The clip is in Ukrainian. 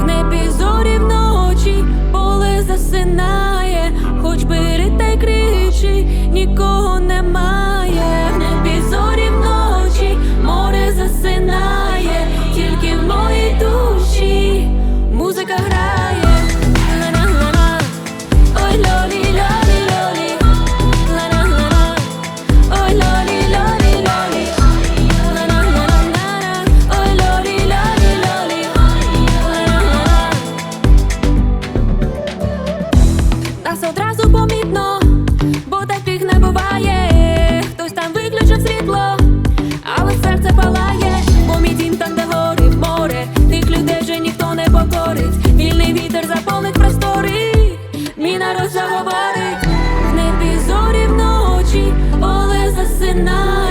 В небі зорі вночі, поле засинає, хоч бери заговорить в небі зорі вночі, поле засинає.